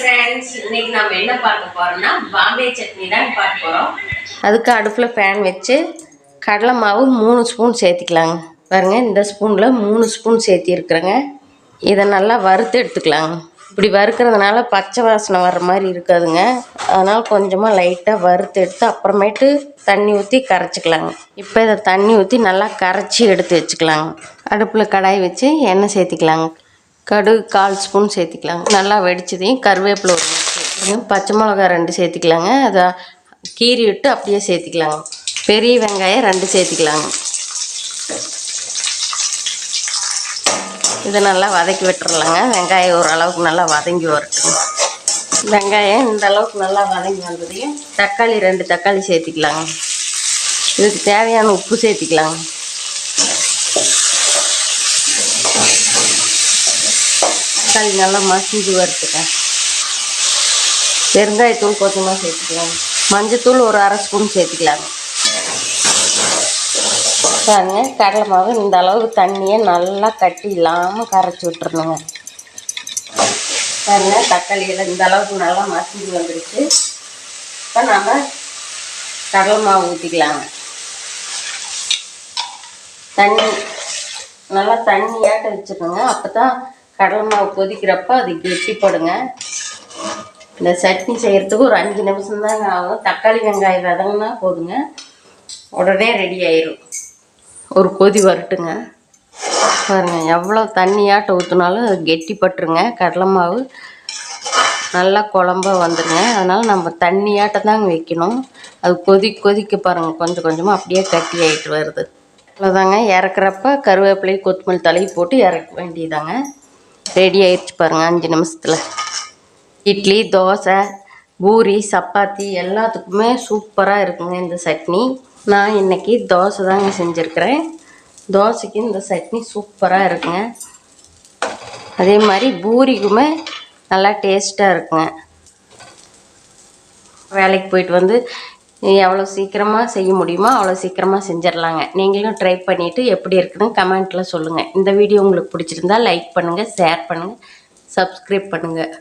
Friends இன்னைக்கு நம்ம என்ன பார்க்க போறோம்னா பாம்பே சட்னி தான் பார்க்க போறோம். அதுக்கு அடுப்பில் ஃபேன் வச்சு கடலை மாவு மூணு ஸ்பூன் சேர்த்திக்கலாங்க. பாருங்க இந்த ஸ்பூனில் மூணு ஸ்பூன் சேர்த்திருக்கிறேங்க. இதை நல்லா வறுத்து எடுத்துக்கலாங்க. இப்படி வறுக்கிறதுனால பச்சை வாசனை வர்ற மாதிரி இருக்காதுங்க. அதனால் கொஞ்சமாக லைட்டாக வறுத்து எடுத்து அப்புறமேட்டு தண்ணி ஊற்றி கரைச்சிக்கலாங்க. இப்போ இதை தண்ணி ஊற்றி நல்லா கரைச்சி எடுத்து வச்சுக்கலாங்க. அடுப்பில் கடாய் வச்சு எண்ணெய் சேர்த்திக்கலாங்க. கடுகு கால் ஸ்பூன் சேர்த்திக்கலாங்க. நல்லா வெடிச்சதையும் கருவேப்பிலை ஒரு மூணு பச்சை மிளகா ரெண்டு சேர்த்திக்கலாங்க. அதை கீறி விட்டு அப்படியே சேர்த்திக்கலாங்க. பெரிய வெங்காயம் ரெண்டு சேர்த்திக்கலாங்க. இதை நல்லா வதக்கி விட்டுறலாங்க. வெங்காயம் ஓரளவுக்கு நல்லா வதங்கி வரட்டும். வெங்காயம் இந்த அளவுக்கு நல்லா வதங்கி வந்ததையும் தக்காளி ரெண்டு தக்காளி சேர்த்திக்கலாங்க. இதுக்கு தேவையான உப்பு சேர்த்திக்கலாங்க. தக்காளி நல்லா மசிஞ்சு வறுத்துட்டேன் பெருங்காயத்தூள் கொஞ்சமாக சேர்த்துக்கலாம். மஞ்சத்தூள் ஒரு அரை ஸ்பூன் சேர்த்துக்கலாங்க பாருங்க கடலை மாவு இந்த அளவுக்கு தண்ணியை நல்லா கட்டி இல்லாமல் கரைச்சி விட்டுருணுங்க பாருங்க தக்காளியில் இந்த அளவுக்கு நல்லா மசிஞ்சு வந்துடுச்சு இப்போ நம்ம கடலை மாவு ஊற்றிக்கலாங்க தண்ணி நல்லா தண்ணியாட்ட வச்சுக்கோங்க அப்போ தான் கடலை மாவு கொதிக்கிறப்ப அது கெட்டிப்படுங்க இந்த சட்னி செய்கிறதுக்கு ஒரு அஞ்சு நிமிஷம் தாங்க ஆகும். தக்காளி வெங்காயம் வதங்கினா போதுங்க. உடனே ரெடி ஆயிரும். ஒரு கொதி வரட்டுங்க. பாருங்க எவ்வளோ தண்ணியாட்ட ஊற்றினாலும் அது கெட்டிப்பட்டுருங்க கடலை மாவு நல்லா குழம்பா வந்துடுங்க அதனால் நம்ம தண்ணியாட்ட தாங்க வைக்கணும். அது கொதி கொதிக்க பாருங்கள் கொஞ்சம் கொஞ்சமாக அப்படியே கட்டி ஆகிட்டு வருது. அவ்வளோதாங்க இறக்குறப்ப கருவேப்பிலை கொத்தமல்லி தலை போட்டு இறக்க வேண்டியதாங்க ரெடி ஆயிடுச்சு பாருங்கள் அஞ்சு நிமிஷத்தில். இட்லி தோசை பூரி சப்பாத்தி எல்லாத்துக்குமே சூப்பராக இருக்குங்க இந்த சட்னி. நான் இன்னைக்கு தோசை தாங்க செஞ்சுருக்கிறேன். தோசைக்கு இந்த சட்னி சூப்பராக இருக்குங்க. அதே மாதிரி பூரிக்குமே நல்லா டேஸ்ட்டாக இருக்குங்க. வேலைக்கு போயிட்டு வந்து எவ்வளோ சீக்கிரமாக செய்ய முடியுமோ அவ்வளோ சீக்கிரமாக செஞ்சிடலாங்க. நீங்களும் ட்ரை பண்ணிவிட்டு எப்படி இருக்குதுன்னு கமெண்ட்டில் சொல்லுங்கள் இந்த வீடியோ உங்களுக்கு பிடிச்சிருந்தா லைக் பண்ணுங்கள் ஷேர் பண்ணுங்கள் சப்ஸ்கிரைப் பண்ணுங்கள்